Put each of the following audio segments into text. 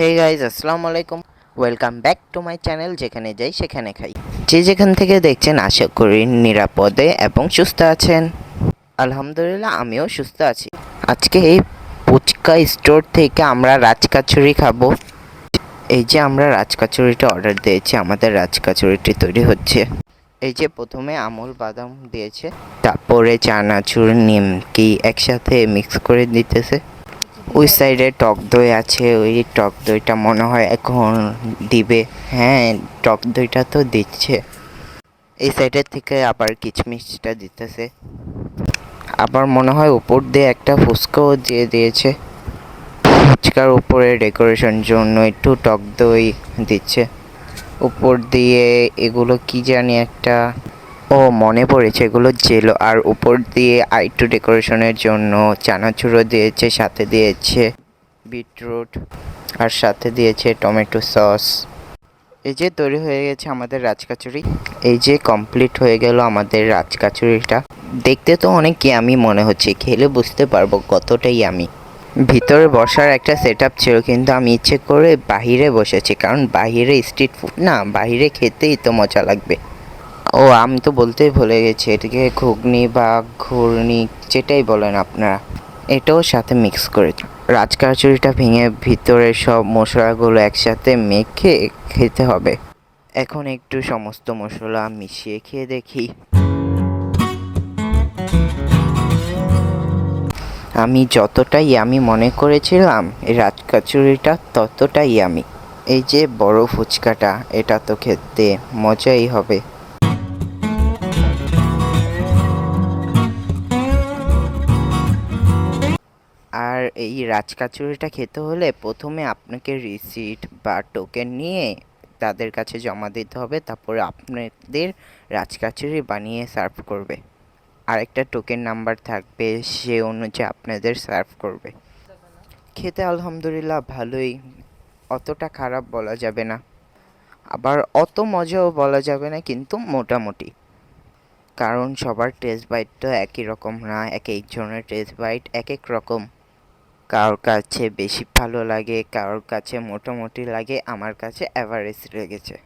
হে guys আসসালামু আলাইকুম welcome back to my channel যেখানে যাই, সেখানে খাই। যে যেখান থেকে দেখছেন, আশা করি নিরাপদে এবং সুস্থ আছেন। আলহামদুলিল্লাহ, আমিও সুস্থ আছি। আজকে এই পুচকা স্টোর থেকে আমরা রাজকাচুরি খাব। এই যে আমরা রাজকাচুরিটা অর্ডার দিয়েছি, আমাদের রাজকাচুরিটি তৈরি হচ্ছে। এই যে প্রথমে আমুল বাদাম দিয়েছে, তারপরে চানাচুর, নিমকি একসাথে মিক্স করে দিতেছে। ওই সাইডে টক দই আছে, ওই টক দইটা মনে হয় এখন দিবে। হ্যাঁ টক দইটা তো দিচ্ছে। এই সাইডের থেকে আবার কিচমিচটা দিতেছে। আবার মনে হয় উপর দিয়ে একটা ফুচকাও দিয়ে দিয়েছে। ফুচকার উপরে ডেকোরেশন জন্য একটু টক দই দিচ্ছে। উপর দিয়ে এগুলো কি জানি একটা ও মনে পড়েছে এগুলো জেলো। আর উপর দিয়ে একটু ডেকোরেশনের জন্য চানাচুরো দিয়েছে, সাথে দিয়েছে বিটরুট আর সাথে দিয়েছে টমেটো সস। এই যে তৈরি হয়ে গেছে আমাদের রাজকাচুরি। এই যে কমপ্লিট হয়ে গেল আমাদের রাজকাচুরিটা। দেখতে তো অনেক আমি মনে হচ্ছে, খেলে বুঝতে পারব কতটাই আমি ভিতরে বসার একটা সেট ছিল, কিন্তু আমি ইচ্ছে করে বাহিরে বসেছি, কারণ বাহিরে স্ট্রিট ফুড না, বাহিরে খেতেই তো মজা লাগবে। ও, আমি তো বলতেই ভুলে গেছি, এটাকে ঘুগনি বা ঘূর্ণি যেটাই বলেন আপনারা, এটাও সাথে মিক্স করে রাজকাচুরিটা ভেঙে ভিতরে সব মশলাগুলো একসাথে মেখে খেতে হবে। এখন একটু সমস্ত মশলা মিশিয়ে খেয়ে দেখি। আমি যতটাই আমি মনে করেছিলাম রাজকাচুরিটা ততটাই আমি এই যে বড় ফুচকাটা, এটা তো খেতে মজাই হবে। আর এই রাজকাচুরিটা খেতে হলে প্রথমে আপনাকে রিসিট বা টোকেন নিয়ে তাদের কাছে জমা দিতে হবে। তারপরে আপনাদের রাজকাচুরি বানিয়ে সার্ভ করবে। আরেকটা টোকেন নাম্বার থাকবে, সে অনুযায়ী আপনাদের সার্ভ করবে। খেতে আলহামদুলিল্লাহ ভালোই। অতটা খারাপ বলা যাবে না। আবার অত মজাও বলা যাবে না, কিন্তু মোটামুটি। কারণ সবার টেস্ট বাইট তো একই রকম না, এক এক একজনের টেস্ট বাইট এক এক রকম। কারোর কাছে বেশি ভালো লাগে, কারোর কাছে মোটামুটি লাগে, আমার কাছে অ্যাভারেজ লেগেছে।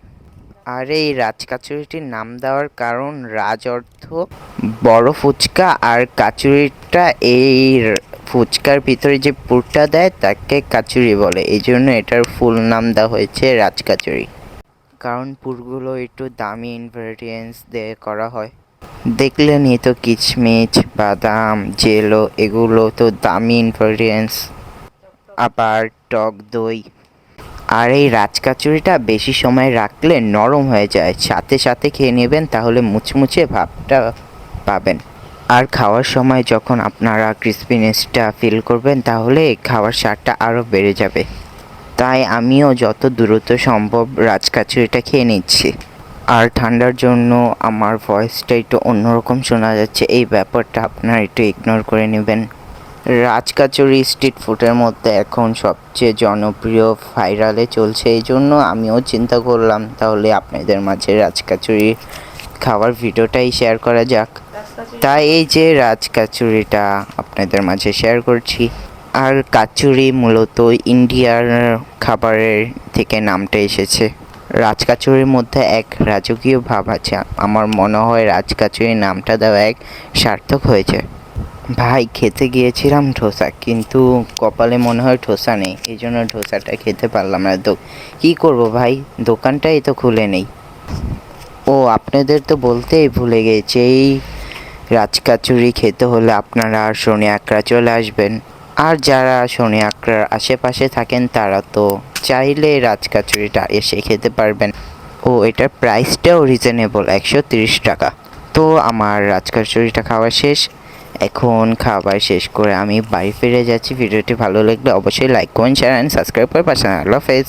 আর এই রাজকাচুরিটির নাম দেওয়ার কারণ রাজ অর্থ বড় ফুচকা, আর কাচুরিটা এই ফুচকার ভিতরে যে পুরটা দেয় তাকে কাচুরি বলে। এই জন্য এটার ফুল নাম দেওয়া হয়েছে রাজকাচুরি। কারণ পুরগুলো একটু দামি ইনগ্রেডিয়েন্টস দিয়ে করা হয়। দেখলেনই তো কিচমিচ, বাদাম, জেলো, এগুলো তো দামি ইনগ্রেডিয়েন্টস আবার টক দই। আর এই রাজকাচুরিটা বেশি সময় রাখলে নরম হয়ে যায়। সাথে সাথে খেয়ে নেবেন, তাহলে মুচমুচে ভাবটা পাবেন। আর খাওয়ার সময় যখন আপনারা ক্রিসপিনেসটা ফিল করবেন, তাহলে খাওয়ার স্বাদটা আরও বেড়ে যাবে। তাই আমিও যত দ্রুত সম্ভব রাজকাচুরিটা খেয়ে নিচ্ছি। আর ঠান্ডার জন্য আমার ভয়েসটা একটু অন্যরকম শোনা যাচ্ছে। এই ব্যাপারটা আপনারা একটু ইগনোর করে নেবেন। রাজকাচুরি স্ট্রিট ফুডের মধ্যে এখন সবচেয়ে জনপ্রিয় ভাইরালে চলছে। এই জন্য আমিও চিন্তা করলাম, তাহলে আপনাদের মাঝে রাজকাচুরি খাওয়ার ভিডিওটাই শেয়ার করা যাক। তাই এই যে রাজকাচুরিটা আপনাদের মাঝে শেয়ার করছি। আর কাচুরি মূলত ইন্ডিয়ার খাবারের থেকে নামটা এসেছে। রাজকাচুরির মধ্যে এক রাজকীয় ভাব আছে। আমার মনে হয় রাজকাচুরি নামটা দেওয়া এক সার্থক হয়েছে। ভাই, খেতে গিয়েছিলাম ধোসা কিন্তু কপালে মনে হয় ধোসা নেই। এই জন্য ধোসাটা খেতে পারলাম না। তো কী করব ভাই? দোকানটাই তো খুলে নেই। ও, আপনাদের তো বলতেই ভুলে গেছি, এই রাজকাচুরি খেতে হলে আপনারা আর শনি আকড়া চলে আসবেন। আর যারা শনি আকড়ার আশেপাশে থাকেন, তারা তো চাইলে রাজকাচুরিটা এসে খেতে পারবেন। ও, এটার প্রাইসটাও রিজনেবল একশো টাকা। তো আমার রাজকাচুরিটা খাওয়া শেষ। এখন খাবার শেষ করে আমি বাড়ি ফিরে যাচ্ছি। ভিডিওটি ভালো লাগলে অবশ্যই লাইক করুন শেয়ার অ্যান্ড সাবস্ক্রাইব করে পাশে আল্লাহ হাফেজ।